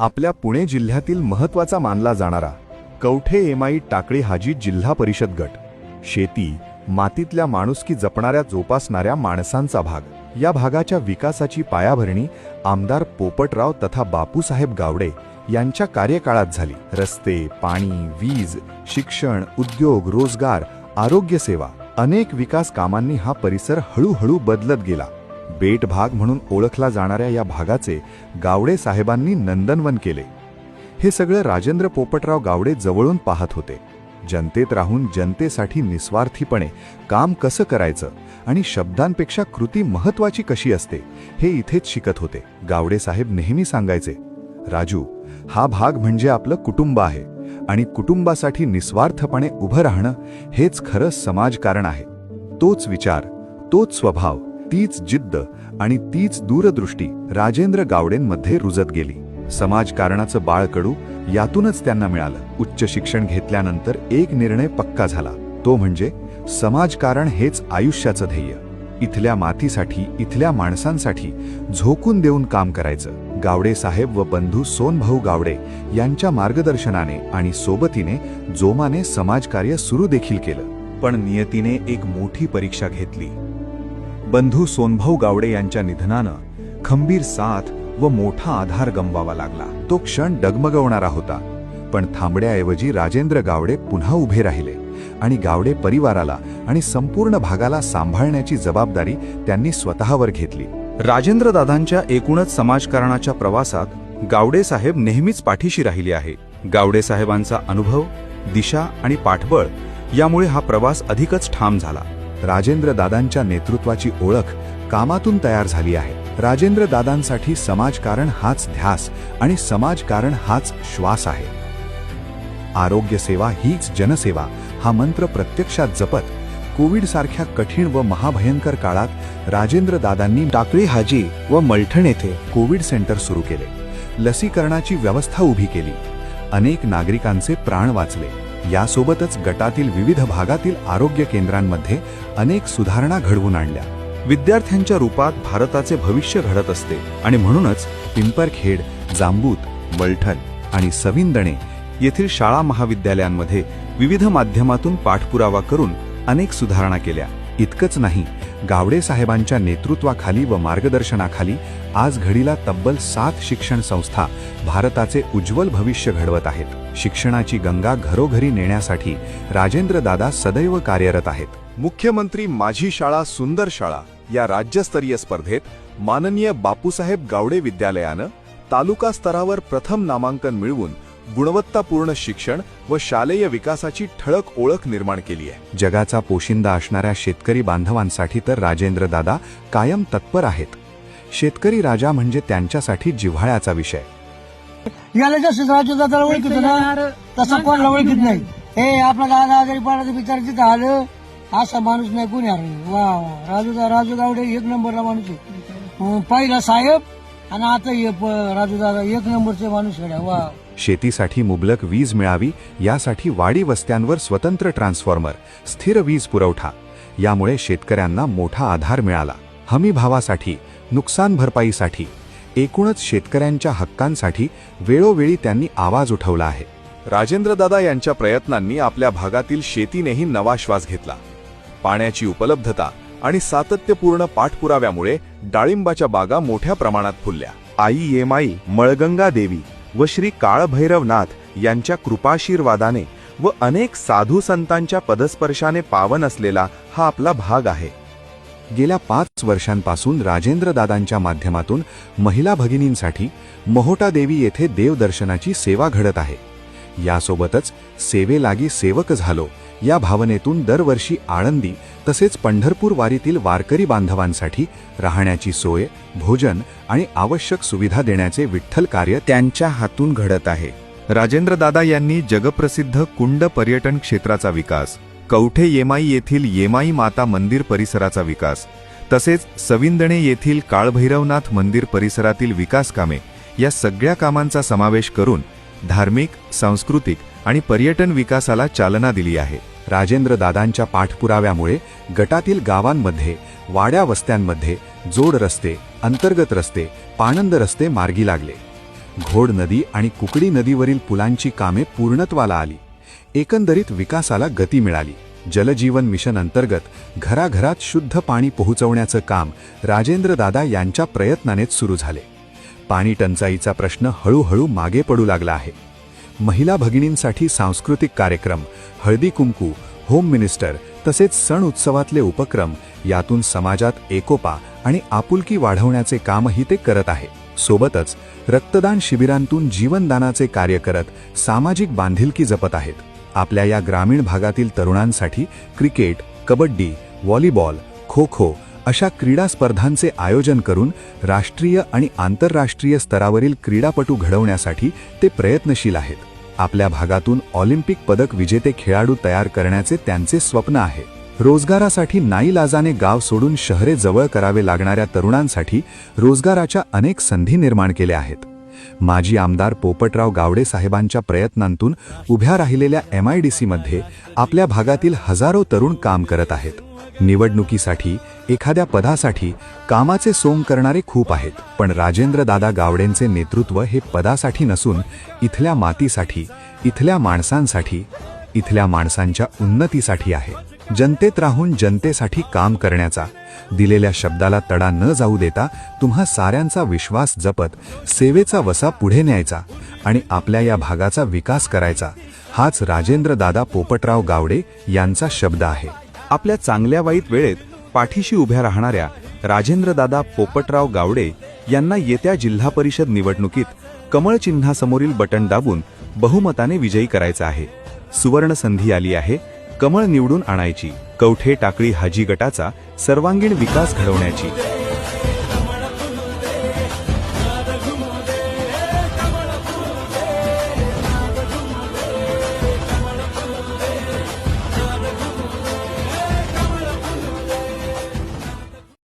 आपल्या पुणे जिल्ह्यातील महत्त्वाचा मानला जाणारा कवठे एमाई टाकळी हाजी जिल्हा परिषद गट. शेती मातीतल्या माणुसकी जपणाऱ्या जोपासणाऱ्या माणसांचा भाग. या भागाच्या विकासाची पायाभरणी आमदार पोपटराव तथा बापूसाहेब गावडे यांच्या कार्यकाळात झाली. रस्ते पाणी वीज शिक्षण उद्योग रोजगार आरोग्यसेवा अनेक विकास कामांनी हा परिसर हळूहळू बदलत गेला. बेट भाग म्हणून ओळखला जाणाऱ्या या भागाचे गावडे साहेबांनी नंदनवन केले. हे सगळं राजेंद्र पोपटराव गावडे जवळून पाहत होते. जनतेत राहून जनतेसाठी निस्वार्थीपणे काम कसं करायचं आणि शब्दांपेक्षा कृती महत्वाची कशी असते हे इथेच शिकत होते. गावडे साहेब नेहमी सांगायचे राजू हा भाग म्हणजे आपलं कुटुंब आहे आणि कुटुंबासाठी निस्वार्थपणे उभं राहणं हेच खरं समाजकारण आहे. तोच विचार तोच स्वभाव तीच जिद्द आणि तीच दूरदृष्टी राजेंद्र गावडेंमध्ये रुजत गेली. समाजकारणाचं बाळकडू यातूनच त्यांना मिळालं. उच्च शिक्षण घेतल्यानंतर एक निर्णय पक्का झाला. तो म्हणजे समाजकारण हेच आयुष्याचं ध्येय. इथल्या मातीसाठी इथल्या माणसांसाठी झोकून देऊन काम करायचं. गावडे साहेब व बंधू सोनभाऊ गावडे यांच्या मार्गदर्शनाने आणि सोबतीने जोमाने समाजकार्य सुरू देखील केलं. पण नियतीने एक मोठी परीक्षा घेतली. बंधू सोनभाऊ गावडे यांच्या निधनानं खंबीर साथ व मोठा आधार गमवावा लागला. तो क्षण डगमगवणारा होता. पण थांबण्याऐवजी राजेंद्र गावडे पुन्हा उभे राहिले आणि गावडे परिवाराला आणि संपूर्ण भागाला सांभाळण्याची जबाबदारी त्यांनी स्वतःवर घेतली. राजेंद्रदादांच्या एकूणच समाजकारणाच्या प्रवासात गावडे साहेब नेहमीच पाठीशी राहिले आहे. गावडे साहेबांचा अनुभव दिशा आणि पाठबळ यामुळे हा प्रवास अधिकच ठाम झाला. राजेंद्र दादांच्या नेतृत्वाची ओळख कामातून तयार झाली आहे. राजेंद्र दादांसाठी समाजकारण हाच ध्यास आणि समाजकारण हाच श्वास आहे. आरोग्य सेवा हीच जनसेवा हा मंत्र प्रत्यक्षात जपत कोविड सारख्या कठीण व महाभयंकर काळात राजेंद्र दादांनी टाकळी हाजी व मलठण येथे कोविड सेंटर सुरू केले. लसीकरणाची व्यवस्था उभी केली. अनेक नागरिकांचे प्राण वाचले. यासोबतच गटातील विविध भागातील आरोग्य केंद्रांमध्ये अनेक सुधारणा घडवून आणल्या. विद्यार्थ्यांच्या रूपात भारताचे भविष्य घडत असते आणि म्हणूनच पिंपरखेड जांबूत वलठण आणि सविंदणे येथील शाळा महाविद्यालयांमध्ये विविध माध्यमातून पाठपुरावा करून अनेक सुधारणा केल्या. इतकंच नाही गावडे साहेबांच्या नेतृत्वाखाली व मार्गदर्शनाखाली आज घडीला तब्बल सात शिक्षण संस्था भारताचे उज्ज्वल भविष्य घडवत आहेत. शिक्षणाची गंगा घरोघरी नेण्यासाठी राजेंद्र दादा सदैव कार्यरत आहेत. मुख्यमंत्री माझी शाळा सुंदर शाळा या राज्यस्तरीय स्पर्धेत माननीय बापूसाहेब गावडे विद्यालयानं तालुका स्तरावर प्रथम नामांकन मिळवून गुणवत्तापूर्ण शिक्षण व शालेय विकासाची ठळक ओळख निर्माण केली आहे. जगाचा पोशिंदा असणाऱ्या शेतकरी बांधवांसाठी तर राजेंद्र दादा कायम तत्पर आहेत. शेतकरी राजा म्हणजे त्यांच्यासाठी जिव्हाळ्याचा विषय. याला जसं राजू दादाला ओळखीत ना? तसं कोणाला ओळखीत नाही. हे आपला दादा आजारी पडायचं बिचार तिथं आलं असा माणूस नाही कोणी अरे वा वा. राजू दा- राजू गावडे एक नंबरला माणूस आहे. पहिला साहेब आणि आता हे राजू दादा एक नंबरचे माणूस गड्या वा. शेतीसाठी मुबलक वीज मिळावी यासाठी वाडी वस्त्यांवर स्वतंत्र ट्रान्सफॉर्मर स्थिर वीज पुरवठा. यामुळे शेतकऱ्यांना मोठा आधार मिळाला. हमी भावासाठी नुकसान भरपाईसाठी. एकूणच शेतकऱ्यांच्या हक्कांसाठी वेळोवेळी त्यांनी आवाज उठवला आहे. राजेंद्रदादा यांच्या प्रयत्नांनी आपल्या भागातील शेतीनेही नवा श्वास घेतला. पाण्याची उपलब्धता आणि सातत्यपूर्ण पाठपुराव्यामुळे डाळिंबाच्या बागा मोठ्या प्रमाणात फुलल्या. आई येमाई मळगंगा देवी व श्री काळभैरवनाथ यांच्या कृपाशीर्वादाने व अनेक साधू संतांच्या पदस्पर्शाने पावन असलेला हा आपला भाग आहे. गेल्या पाच वर्षांपासून राजेंद्रदादांच्या माध्यमातून महिला भगिनींसाठी महोटा देवी येथे देवदर्शनाची सेवा घडत आहे. यासोबतच सेवेलागी सेवक झालो या भावनेतून दरवर्षी आळंदी तसेच पंढरपूर वारीतील वारकरी बांधवांसाठी राहण्याची सोय भोजन आणि आवश्यक सुविधा देण्याचे विठ्ठल कार्य त्यांच्या हातून घडत आहे. राजेंद्रदादा यांनी जगप्रसिद्ध कुंड पर्यटन क्षेत्राचा विकास कवठे येमाई येथील येमाई माता मंदिर परिसराचा विकास. तसेच सविंदणे येथील काळभैरवनाथ मंदिर परिसरातील विकास कामे या सगळ्या कामांचा समावेश करून धार्मिक सांस्कृतिक आणि पर्यटन विकासाला चालना दिली आहे. राजेंद्र दादांच्या पाठपुराव्यामुळे गटातील गावांमध्ये वाड्या वस्त्यांमध्ये जोड रस्ते अंतर्गत रस्ते पाणंद रस्ते मार्गी लागले. घोड नदी आणि कुकडी नदीवरील पुलांची कामे पूर्णत्वाला आली. एकंदरीत विकासाला गती मिळाली. जलजीवन मिशन अंतर्गत घराघरात शुद्ध पाणी पोहोचवण्याचं काम राजेंद्रदादा यांच्या प्रयत्नानेच सुरू झाले. पाणी टंचाईचा प्रश्न हळूहळू मागे पडू लागला आहे. महिला भगिनींसाठी सांस्कृतिक कार्यक्रम हळदी कुंकू होम मिनिस्टर तसेच सण उत्सवातले उपक्रम यातून समाजात एकोपा आणि आपुलकी वाढवण्याचे कामही ते करत आहे. सोबतच रक्तदान शिबिरांतून जीवनदानाचे कार्य करत सामाजिक बांधिलकी जपत आहेत. आपल्या या ग्रामीण भागातील तरुणांसाठी क्रिकेट कबड्डी व्हॉलीबॉल खो खो अशा क्रीडा स्पर्धांचे आयोजन करून राष्ट्रीय आणि आंतरराष्ट्रीय स्तरावरील क्रीडापटू घडवण्यासाठी ते प्रयत्नशील आहेत. आपल्या भागातून ऑलिम्पिक पदक विजेते खेळाडू तयार करण्याचे त्यांचे स्वप्न आहे. रोजगारासाठी नाईलाजाने गाव सोडून शहरे जवळ करावे लागणाऱ्या तरुणांसाठी रोजगाराच्या अनेक संधी निर्माण केल्या आहेत. माजी आमदार पोपटराव गावडे साहेबांच्या प्रयत्नांतून उभ्या राहिलेल्या एम आय डी सीमध्ये आपल्या भागातील हजारो तरुण काम करत आहेत. निवडणुकीसाठी एखाद्या पदासाठी कामाचे सोंग करणारे खूप आहेत. पण राजेंद्र दादा गावडेंचे नेतृत्व हे पदासाठी नसून इथल्या मातीसाठी इथल्या माणसांसाठी इथल्या माणसांच्या उन्नतीसाठी आहे. जनतेत राहून जनतेसाठी काम करण्याचा. दिलेल्या शब्दाला तडा न जाऊ देता तुम्हा साऱ्यांचा विश्वास जपत सेवेचा वसा पुढे न्यायचा आणि आपल्या या भागाचा विकास करायचा. हाच राजेंद्रदादा पोपटराव गावडे यांचा शब्द आहे. आपल्या चांगल्या वाईट वेळेत पाठीशी उभ्या राहणाऱ्या राजेंद्रदादा पोपटराव गावडे यांना येत्या जिल्हा परिषद निवडणुकीत कमळ चिन्हासमोरील बटन दाबून बहुमताने विजयी करायचं आहे. सुवर्ण संधी आली आहे. कमळ निवडून आणायची कवठे टाकळी हाजी गटाचा सर्वांगीण विकास घडवण्याची.